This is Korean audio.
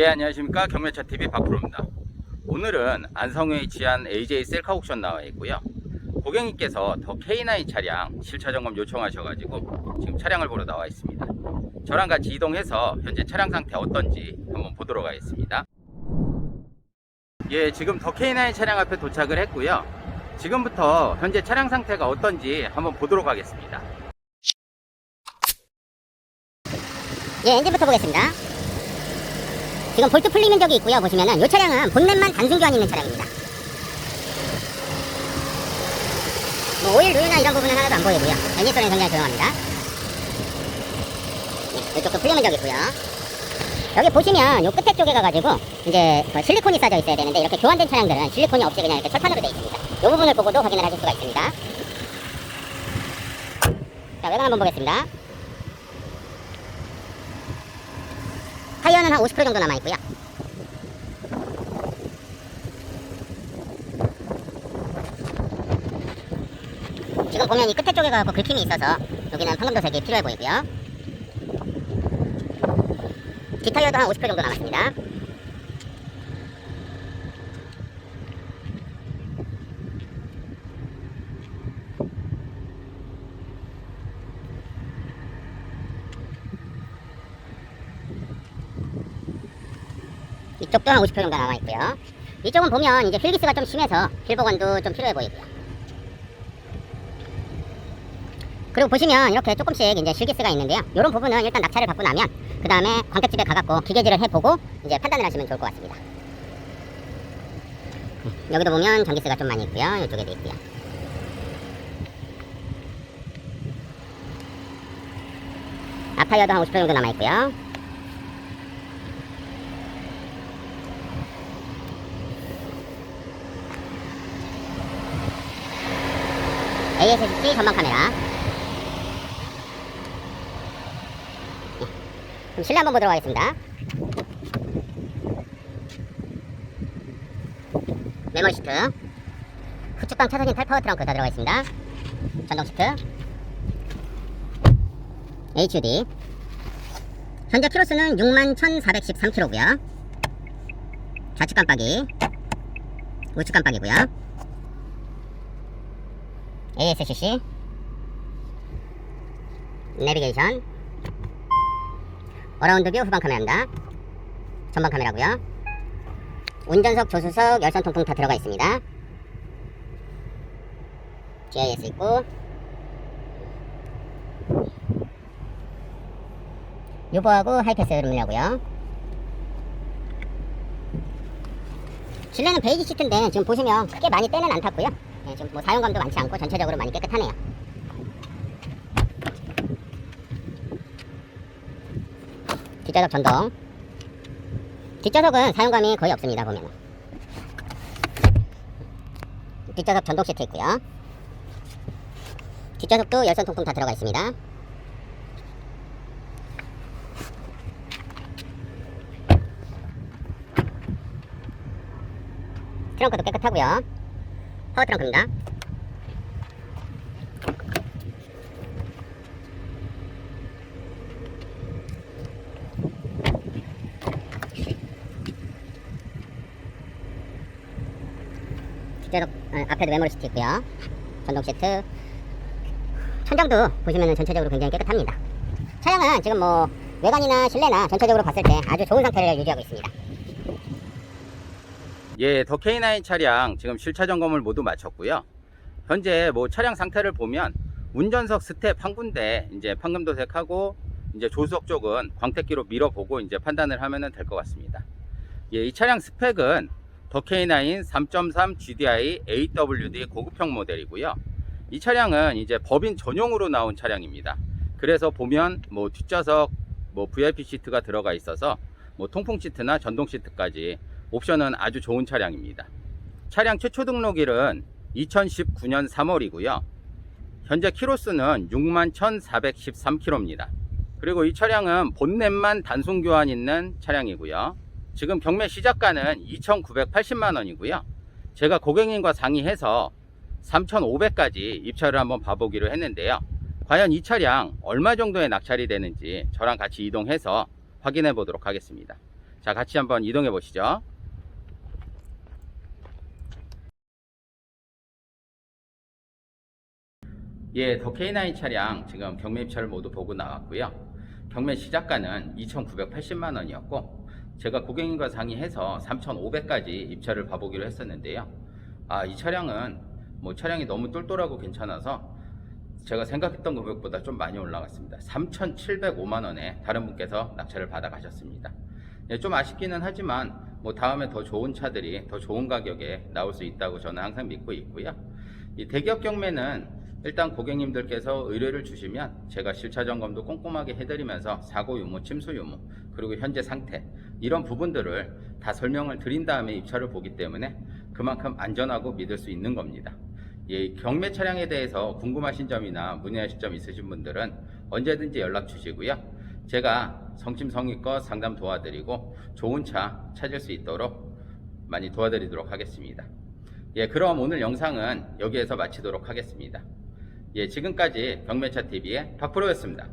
예 안녕하십니까. 경매차TV 박프로입니다. 오늘은 안성에 위치한 AJ 셀카 옥션 나와 있고요. 고객님께서 더 K9 차량 실차 점검 요청하셔가지고 지금 차량을 보러 나와 있습니다. 저랑 같이 이동해서 현재 차량 상태 어떤지 한번 보도록 하겠습니다. 예 지금 더 K9 차량 앞에 도착을 했고요. 지금부터 현재 차량 상태가 어떤지 한번 보도록 하겠습니다. 예, 엔진부터 보겠습니다. 지금 볼트 풀리는 적이 있고요. 보시면은 이 차량은 본넷만 단순 교환 있는 차량입니다. 뭐 오일 누유나 이런 부분은 하나도 안 보이고요. 엔진 소리는 굉장히 조용합니다. 예, 이쪽도 풀리는 적이 있고요. 여기 보시면 요 끝에 쪽에 가가지고 이제 그 실리콘이 싸져 있어야 되는데 이렇게 교환된 차량들은 실리콘이 없이 그냥 이렇게 철판으로 되어 있습니다. 이 부분을 보고도 확인을 하실 수가 있습니다. 자, 외관 한번 보겠습니다. 타이어는 한 50% 정도 남아있고요. 지금 보면 이 끝에 쪽에 가고 긁힘이 있어서 여기는 황금도색이 필요해 보이고요. 뒷타이어도 한 50% 정도 남았습니다. 이쪽도 한 50% 정도 남아있고요. 이쪽은 보면 이제 휠기스가 좀 심해서 휠보건도 좀 필요해 보이고요. 그리고 보시면 이렇게 조금씩 이제 실기스가 있는데요. 이런 부분은 일단 낙차를 받고 나면 그 다음에 광택집에 가갖고 기계질을 해보고 이제 판단을 하시면 좋을 것 같습니다. 음, 여기도 보면 전기스가 좀 많이 있고요. 이쪽에도 있고요. 앞타이어도 한 50% 정도 남아있고요. ASC 전방 카메라. 네. 그럼 실내 한번 보도록 하겠습니다. 메모리 시트. 후측방 차선인 탈파워 트렁크 다 들어가 있습니다. 전동 시트. HUD. 현재 키로수는 61,413km고요. 좌측 깜빡이. 우측 깜빡이고요. ASCC 내비게이션. 어라운드 뷰 후방 카메라입니다. 전방 카메라고요. 운전석, 조수석, 열선 통풍 다 들어가 있습니다. GIS 있고. 유보하고 하이패스 루밀하고요. 실내는 베이지 시트인데 지금 보시면 크게 많이 때는 안 탔고요 네, 지금 뭐 사용감도 많지 않고 전체적으로 많이 깨끗하네요. 뒷좌석 전동. 뒷좌석은 사용감이 거의 없습니다. 보면 뒷좌석 전동 시트 있고요. 뒷좌석도 열선 통풍 다 들어가 있습니다. 트렁크도 깨끗하고요. 뒷좌석 어, 앞에도 메모리 시트 있고요. 전동 시트. 천장도 보시면 전체적으로 굉장히 깨끗합니다. 차량은 지금 뭐 외관이나 실내나 전체적으로 봤을 때 아주 좋은 상태를 유지하고 있습니다. 예, 더 K9 차량 지금 실차 점검을 모두 마쳤고요. 현재 뭐 차량 상태를 보면 운전석 스텝 한 군데 이제 판금 도색하고 이제 조수석 쪽은 광택기로 밀어보고 이제 판단을 하면 될 것 같습니다. 예, 이 차량 스펙은 더 K9 3.3 GDI AWD 고급형 모델이고요. 이 차량은 이제 법인 전용으로 나온 차량입니다. 그래서 보면 뭐 뒷좌석 뭐 VIP 시트가 들어가 있어서 뭐 통풍 시트나 전동 시트까지 옵션은 아주 좋은 차량입니다. 차량 최초 등록일은 2019년 3월이고요. 현재 키로수는 61,413km입니다. 그리고 이 차량은 본넷만 단순 교환 있는 차량이고요. 지금 경매 시작가는 2,980만 원이고요. 제가 고객님과 상의해서 3,500까지 입찰을 한번 봐보기로 했는데요. 과연 이 차량 얼마 정도의 낙찰이 되는지 저랑 같이 이동해서 확인해 보도록 하겠습니다. 자, 같이 한번 이동해 보시죠. 예, 더 K9 차량 지금 경매 입찰을 모두 보고 나왔고요. 경매 시작가는 2,980만 원이었고 제가 고객님과 상의해서 3,500까지 입찰을 봐보기로 했었는데요. 아, 이 차량은 뭐 차량이 너무 똘똘하고 괜찮아서 제가 생각했던 금액보다 좀 많이 올라갔습니다. 3,705만 원에 다른 분께서 낙찰을 받아 가셨습니다. 예, 좀 아쉽기는 하지만 뭐 다음에 더 좋은 차들이 더 좋은 가격에 나올 수 있다고 저는 항상 믿고 있고요. 이 대기업 경매는 일단 고객님들께서 의뢰를 주시면 제가 실차 점검도 꼼꼼하게 해드리면서 사고 유무, 침수 유무, 그리고 현재 상태 이런 부분들을 다 설명을 드린 다음에 입찰을 보기 때문에 그만큼 안전하고 믿을 수 있는 겁니다. 예, 경매 차량에 대해서 궁금하신 점이나 문의하실 점 있으신 분들은 언제든지 연락 주시고요. 제가 성심성의껏 상담 도와드리고 좋은 차 찾을 수 있도록 많이 도와드리도록 하겠습니다. 예, 그럼 오늘 영상은 여기에서 마치도록 하겠습니다. 예, 지금까지 경매차 TV의 박프로였습니다.